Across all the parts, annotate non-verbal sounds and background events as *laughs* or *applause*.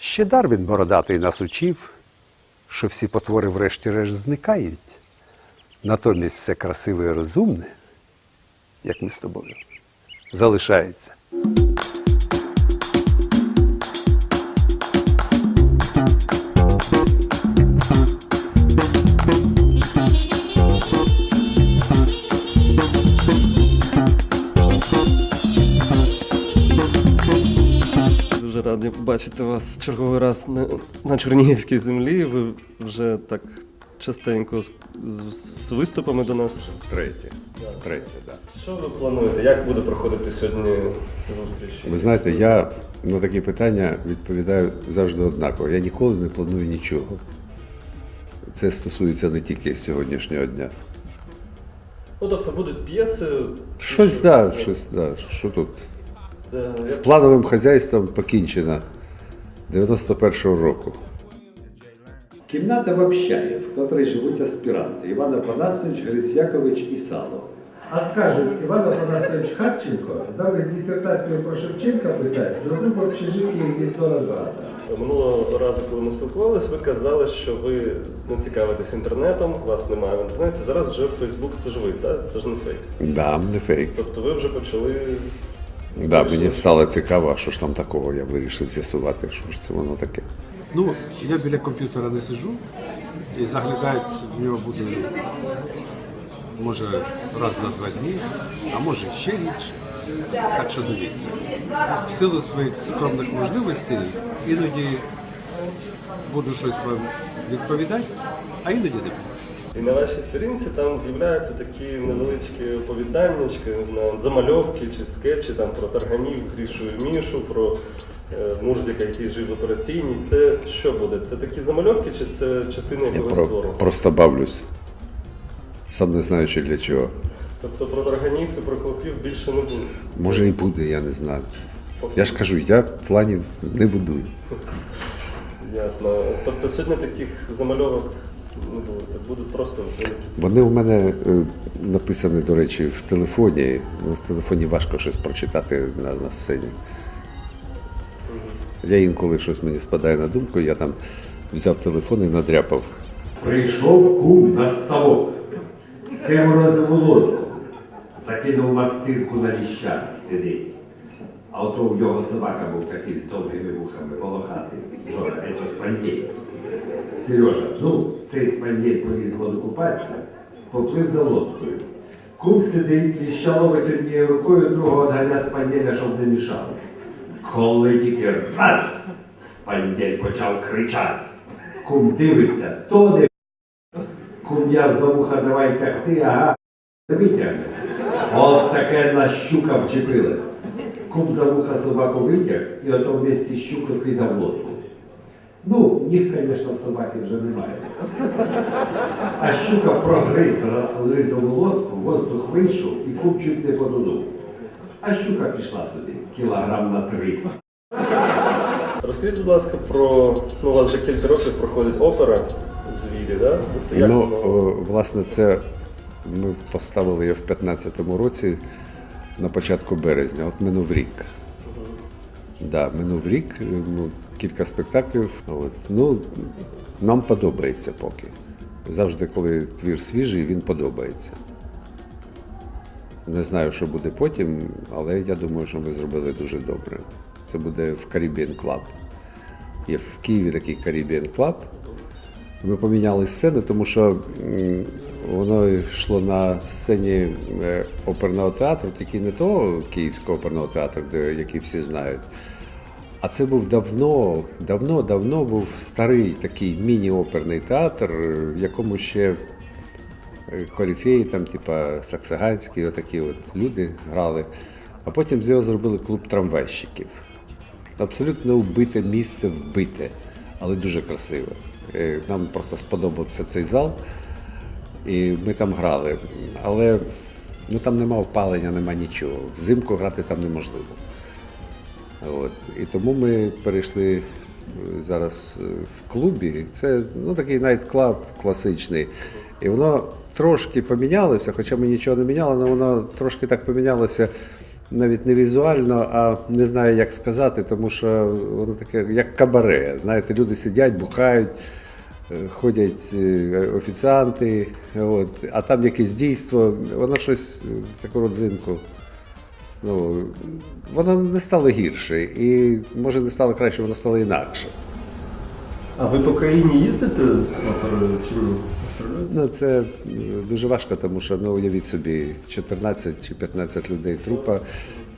Ще Дарвін бородатий нас учив, що всі потвори врешті-решт зникають. Натомість все красиве і розумне, як ми з тобою, залишається. Радий бачити вас черговий раз на, на Чернігівській землі. Ви вже так частенько з, з, з виступами до нас. Третє. Третє, так. Що ви плануєте? Як буде проходити сьогодні зустріч? Ви знаєте, я на такі питання відповідаю завжди однаково. Я ніколи не планую нічого. Це стосується не тільки сьогоднішнього дня. Ну тобто будуть п'єси. Щось да, щось да. Що тут? З плановим хазяйством покінчено 91-го року. Кімната в общагі, в котрій живуть аспіранти Іван Афанасович, Грицьякович і Сало. А скажуть, Іван Афанасович Харченко замість дисертацію про Шевченка писати, зробив в общежитті гніздо розврата. Минулого разу, коли ми спілкувалися, ви казали, що ви не цікавитесь інтернетом, вас немає в інтернеті. Зараз вже Фейсбук це ж ви, так? Це ж не фейк. Да, не фейк. Тобто ви вже почали. Да, мені стало цікаво, що ж там такого, я вирішив з'ясувати, що ж це воно таке. Ну, я біля комп'ютера не сиджу і заглядати в нього буду може раз на два дні, а може ще рідше. Так що дивіться. В силу своїх скромних можливостей іноді буду щось вам відповідати, а іноді не буду. І на вашій сторінці там з'являються такі невеличкі оповіданнячки, не знаю, замальовки чи скетчі там про тарганів, Грішу і Мішу, про е, Мурзика, який жив в операційній. Це що буде? Це такі замальовки чи це частина якогось про, твору? просто бавлюсь. Сам не знаючи для чого. Тобто про тарганів і про хлопів більше не буде. Може і буде, я не знаю. Я ж кажу, я планів не будую. Ясно. Тобто сьогодні таких замальовок будуть просто. Вони у мене е, написані, до речі, в телефоні. Ну, в телефоні важко щось прочитати на, на сцені. Я інколи щось мені спадає на думку, я там взяв телефон і надряпав. Прийшов кум на ставок, симорозову лодку, закинув мастирку на ліща, сидить. А ото в його собака був такий з довгими вухами, волохатий. Жора, це спандєй. Сережа, ну, цей спандєй поліз воду купатися, поплив за лодкою. Кум сидить, ліща ловить однією рукою, другого одганя спандєля, щоб не мішало. Коли тільки раз спандєль почав кричати. Кум дивиться, то не кум'я за вуха давай тягти, ага, витягне. От таке на щука вчепилась. Кум за вуха собаку витяг і ото в місті щуки кидав лодку. Ну, їх, звісно, собаки вже немає. А щука прогриз ра- ризову лодку, воздух вийшов і кум чуть не подудув. А щука пішла собі кілограм на 300. Розкажіть, будь ласка, про ну, у вас вже кілька років проходить опера звірі, да? Тобто як Ну, воно- власне, це ми поставили її в 15-му році на початку березня, от минув рік. Да, минув рік, ну, кілька спектаклів. От. Ну, нам подобається поки. Завжди, коли твір свіжий, він подобається. Не знаю, що буде потім, але я думаю, що ми зробили дуже добре. Це буде в Caribbean Club. Є в Києві такий Caribbean Club. Ми поміняли сцени, тому що воно йшло на сцені е, оперного театру, тільки не того Київського оперного театру, де, який всі знають. А це був давно, давно, давно був старий такий міні-оперний театр, в якому ще е, корифеї, там, типа Саксаганські, отакі от люди грали. А потім з його зробили клуб трамвайщиків. Абсолютно вбите місце, вбите, але дуже красиве. Е, Нам просто сподобався цей зал, і ми там грали. Але ну, там нема опалення, нема нічого. Взимку грати там неможливо. От. І тому ми перейшли е, зараз е, в клубі. Це ну, такий найт-клаб класичний. І воно трошки помінялося, хоча ми нічого не міняли, але воно трошки так помінялося навіть не візуально, а не знаю, як сказати, тому що воно таке, як кабаре. Знаєте, люди сидять, бухають, е, ходять офіціанти, от, а там якесь дійство, воно щось таку родзинку. Ну, воно не стало гірше, і може не стало краще, воно стало інакше. А ви по країні їздите з оперою чи ні? Ну, це е, дуже важко, тому що ну, уявіть собі, 14 чи 15 людей трупа,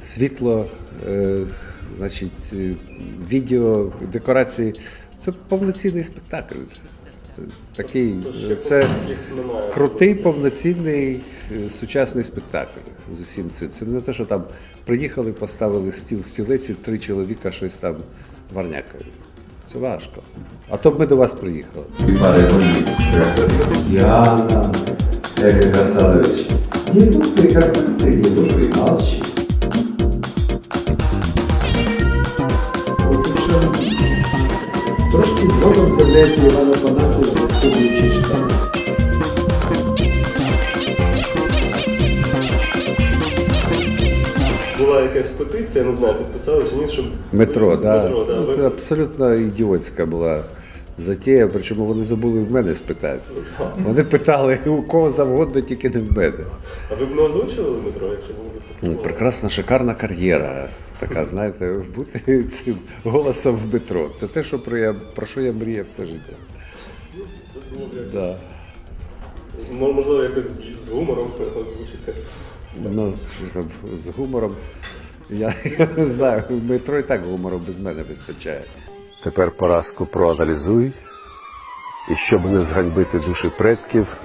світло, е, значить, е, відео, декорації. Це повноцінний спектакль. Такий, е, це крутий повноцінний е, сучасний спектакль з усім цим. Це не те, що там приїхали, поставили стіл стілеці, три чоловіка щось там варнякають. Це важко. А то б ми до вас приїхали. Яна, будь. Трошки згодом з'являється якась петиція, не знаю, підписали чи ні, щоб Метро, да. Метро, да. Ну, ви- це абсолютно ідіотська була затія, причому вони забули в мене спитати. Вони питали у кого завгодно, тільки не в мене. А ви б не озвучували метро, якщо б ви Ну, запропонували? прекрасна, шикарна кар'єра. Така, знаєте, бути цим голосом в метро. Це те, що про, я, про що я мріяв все життя. Це було б якось- Да. Мо- Можливо, якось з- з гумором озвучити. Ну, що там, з гумором. Я, не *laughs* знаю, в метро і так гумору без мене вистачає. Тепер поразку проаналізуй. І щоб не зганьбити душі предків,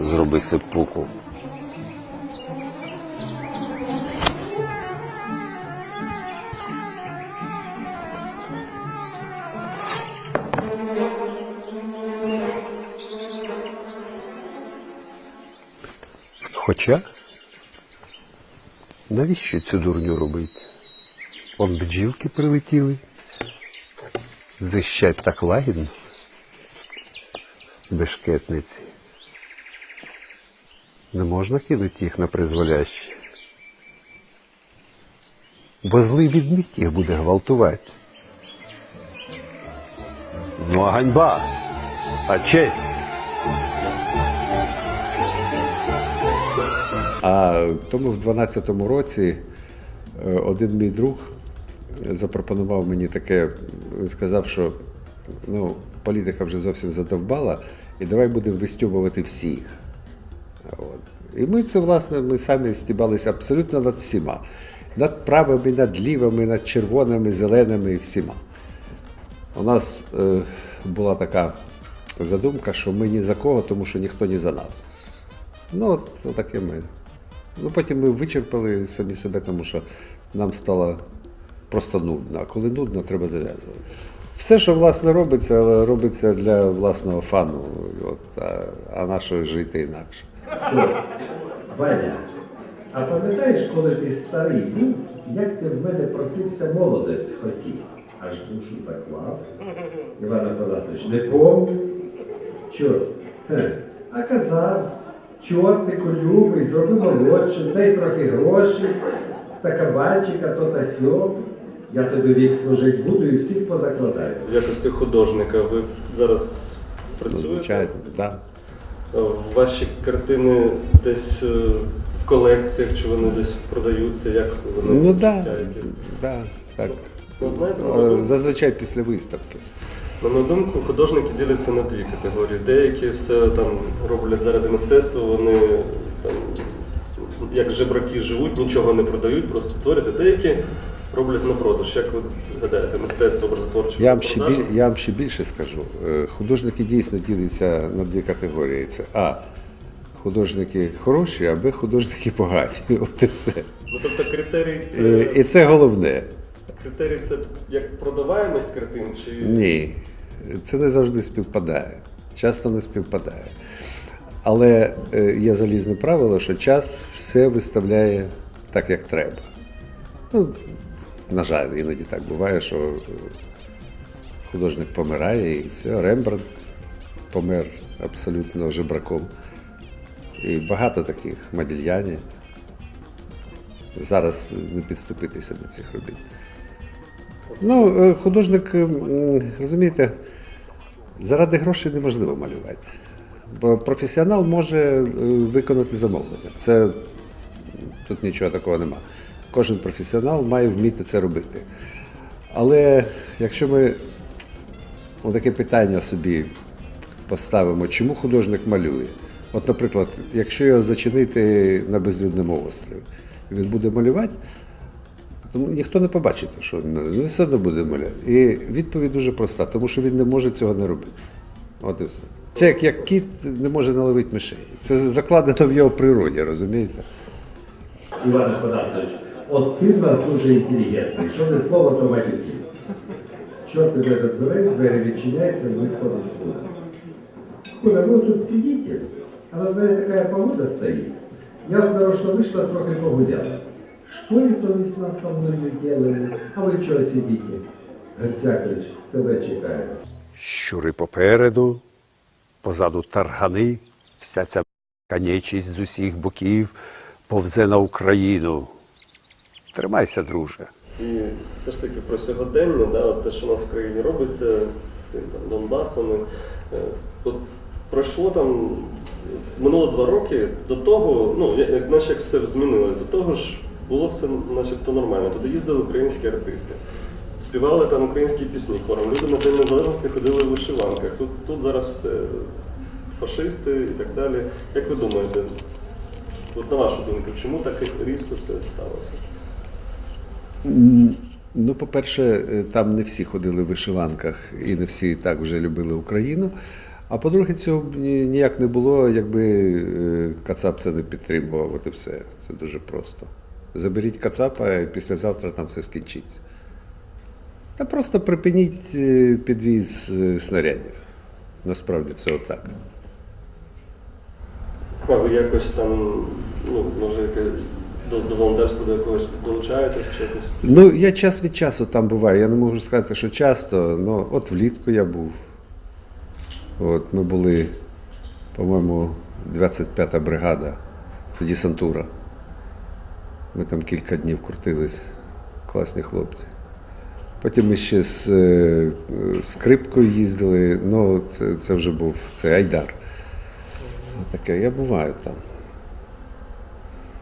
зроби сеппуку. Хоча, навіщо цю дурню робити? Он бджілки прилетіли. Зищать так лагідно. Бешкетниці. Не можна кинути їх на призволяще. Бо злий відміт їх буде гвалтувати. Ну а ганьба, а честь. А тому в 12-му році е, один мій друг запропонував мені таке, сказав, що ну, політика вже зовсім задовбала, і давай будемо вистюбувати всіх. От. І ми це, власне, ми самі стібалися абсолютно над всіма. Над правими, над лівими, над червоними, зеленими і всіма. У нас е, була така задумка, що ми ні за кого, тому що ніхто ні за нас. Ну, от, отаке ми. Ну, потім ми вичерпали самі себе, тому що нам стало просто нудно. А коли нудно, треба зав'язувати. Все, що власне робиться, але робиться для власного фану. От, а, а нашого жити інакше. Ваня, а пам'ятаєш, коли ти старий був, як ти в мене просився молодость хотів? Аж душу заклав. Іван Афанасович, не помню. Чорт. А казав, чортику любий, зроби молодше, дай трохи грошей, та кабанчика, то та сьо. Я тобі вік служить буду і всіх позакладаю. В якості художника ви зараз працюєте? звичайно, да. Ваші картини десь е, в колекціях, чи вони десь продаються, як вони Ну да, да, так. Ну, знаєте, на Е, Зазвичай після виставки. На мою думку, художники діляться на дві категорії. Деякі все там роблять заради мистецтва, вони там як жебраки живуть, нічого не продають, просто творять. А деякі роблять на продаж. Як ви гадаєте, мистецтво образотворче Я вам, ще біль, я вам ще більше скажу. Е, Художники дійсно діляться на дві категорії. Це А. Художники хороші, а Б. Художники *laughs* погані. От і все. Ну тобто критерій І, це і це головне. Критерій це як продаваємость картин, чи Ні, це не завжди співпадає. Часто не співпадає. Але е, є залізне правило, що час все виставляє так, як треба. Ну, на жаль, іноді так буває, що е, художник помирає і все, Рембрандт помер абсолютно жебраком. І багато таких Модільяні. зараз не підступитися до цих робіт. Ну, е, художник, розумієте, заради грошей неможливо малювати. Бо професіонал може е, виконати замовлення. Це тут нічого такого нема. Кожен професіонал має вміти це робити. Але якщо ми таке питання собі поставимо, чому художник малює? От, наприклад, якщо його зачинити на безлюдному острові, він буде малювати, то ніхто не побачить, що він. Ну, все одно буде малювати. І відповідь дуже проста, тому що він не може цього не робити. От і все. Це як, як кіт не може наловити мишей. Це закладено в його природі, розумієте? Іван Панасович, от ти в дуже інтелігентний. Що не слово, то матюки. Чорт іде до дверей, двері відчиняються, і ви входить в клуб. Коля, ви тут сидите, а на дворе такая погода стоит. Я вот нарочно вышла, трохи погуляла. Что это вы с нас со мною делали? А вы чего сидите? Герцякович, тебе чекаю. Щури попереду, позаду таргани, вся ця канечість з усіх боків повзе на Україну. Тримайся, друже. І все ж таки про сьогодення, да, от те, що у нас в країні робиться з цим там Донбасом. і, е, От пройшло там минуло два роки до того, ну як, як наче як все змінилось, до того ж було все начебто нормально. Туди їздили українські артисти. Співали там українські пісні хором. Люди на День Незалежності ходили в вишиванках. Тут, тут зараз все фашисти і так далі. Як ви думаєте, от на вашу думку, чому так різко все сталося? Ну, по-перше, е, там не всі ходили в вишиванках і не всі так вже любили Україну. А по-друге, цього б ніяк не було, якби е, Кацап це не підтримував. От і все. Це дуже просто. Заберіть Кацапа, і післязавтра там все скінчиться. Та просто припиніть е, підвіз е, снарядів. Насправді це отак. А ви якось там, ну, може, яке, до, до волонтерства до якогось долучаєтесь чи якось? Ну, я час від часу там буваю. Я не можу сказати, що часто, але от влітку я був. От ми були, по-моєму, 25-та бригада, десантура. Ми там кілька днів крутились. Класні хлопці. Потім ми ще з е, скрипкою їздили, ну це, це вже був це Айдар. Таке, я буваю там.